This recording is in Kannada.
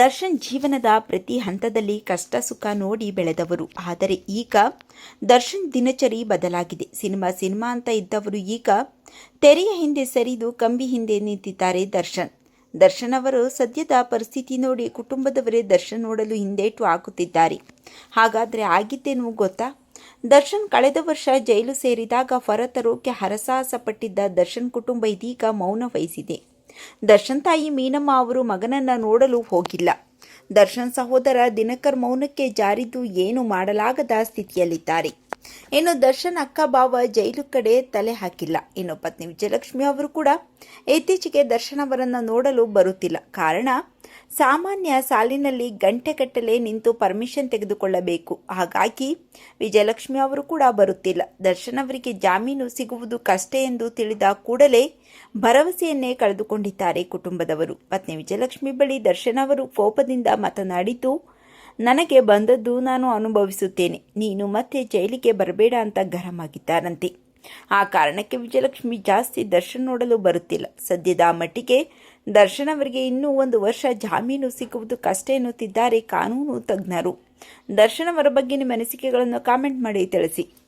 ದರ್ಶನ್ ಜೀವನದ ಪ್ರತಿ ಹಂತದಲ್ಲಿ ಕಷ್ಟ ಸುಖ ನೋಡಿ ಬೆಳೆದವರು. ಆದರೆ ಈಗ ದರ್ಶನ್ ದಿನಚರಿ ಬದಲಾಗಿದೆ. ಸಿನಿಮಾ ಸಿನಿಮಾ ಅಂತ ಇದ್ದವರು ಈಗ ತೆರೆಯ ಹಿಂದೆ ಸರಿದು ಕಂಬಿ ಹಿಂದೆ ನಿಂತಿದ್ದಾರೆ ದರ್ಶನ್. ದರ್ಶನ್ ಅವರು ಸದ್ಯದ ಪರಿಸ್ಥಿತಿ ನೋಡಿ ಕುಟುಂಬದವರೇ ದರ್ಶನ್ ನೋಡಲು ಹಿಂದೇಟು ಹಾಕುತ್ತಿದ್ದಾರೆ. ಹಾಗಾದರೆ ಆಗಿದ್ದೇನು ಗೊತ್ತಾ? ದರ್ಶನ್ ಕಳೆದ ವರ್ಷ ಜೈಲು ಸೇರಿದಾಗ ಹೊರತರೋಕೆ ಹರಸಾಹಸ ಪಟ್ಟಿದ್ದ ದರ್ಶನ್ ಕುಟುಂಬ ಇದೀಗ ಮೌನ ವಹಿಸಿದೆ. ದರ್ಶನ್ ತಾಯಿ ಮೀನಮ್ಮ ಅವರು ಮಗನನ್ನ ನೋಡಲು ಹೋಗಿಲ್ಲ. ದರ್ಶನ್ ಸಹೋದರ ದಿನಕರ್ ಮೌನಕ್ಕೆ ಜಾರಿದ್ದು ಏನು ಮಾಡಲಾಗದ ಸ್ಥಿತಿಯಲ್ಲಿದ್ದಾರೆ. ಇನ್ನು ದರ್ಶನ್ ಅಕ್ಕ ಬಾವ ಜೈಲು ಕಡೆ ತಲೆ ಹಾಕಿಲ್ಲ. ಇನ್ನು ಪತ್ನಿ ವಿಜಯಲಕ್ಷ್ಮಿ ಅವರು ಕೂಡ ಇತ್ತೀಚೆಗೆ ದರ್ಶನ್ ಅವರನ್ನು ನೋಡಲು ಬರುತ್ತಿಲ್ಲ. ಕಾರಣ, ಸಾಮಾನ್ಯ ಸಾಲಿನಲ್ಲಿ ಗಂಟೆಗಟ್ಟಲೆ ನಿಂತು ಪರ್ಮಿಷನ್ ತೆಗೆದುಕೊಳ್ಳಬೇಕು. ಹಾಗಾಗಿ ವಿಜಯಲಕ್ಷ್ಮಿ ಅವರು ಕೂಡ ಬರುತ್ತಿಲ್ಲ. ದರ್ಶನ್ ಅವರಿಗೆ ಜಾಮೀನು ಸಿಗುವುದು ಕಷ್ಟ ಎಂದು ತಿಳಿದ ಕೂಡಲೇ ಭರವಸೆಯನ್ನೇ ಕಳೆದುಕೊಂಡಿದ್ದಾರೆ ಕುಟುಂಬದವರು. ಪತ್ನಿ ವಿಜಯಲಕ್ಷ್ಮಿ ಬಳಿ ದರ್ಶನ್ ಅವರು ಕೋಪದಿಂದ ಮಾತನಾಡಿದ್ದು ನನಗೆ ಬಂದದ್ದು ನಾನು ಅನುಭವಿಸುತ್ತೇನೆ. ನೀನು ಮತ್ತೆ ಜೈಲಿಗೆ ಬರಬೇಡ ಅಂತ ಗರಂ ಆಗಿದ್ದಾರಂತೆ ಆ ಕಾರಣಕ್ಕೆ ವಿಜಯಲಕ್ಷ್ಮಿ ಜಾಸ್ತಿ ದರ್ಶನ್ ನೋಡಲು ಬರುತ್ತಿಲ್ಲ. ಸದ್ಯದ ಮಟ್ಟಿಗೆ ದರ್ಶನ್ ಅವರಿಗೆ ಇನ್ನೂ ಒಂದು ವರ್ಷ ಜಾಮೀನು ಸಿಗುವುದು ಕಷ್ಟ ಎನ್ನುತ್ತಿದ್ದಾರೆ ಕಾನೂನು ತಜ್ಞರು. ದರ್ಶನ್ ಅವರ ಬಗ್ಗೆ ನಿಮ್ಮ ಅನಿಸಿಕೆಗಳನ್ನು ಕಾಮೆಂಟ್ ಮಾಡಿ ತಿಳಿಸಿ.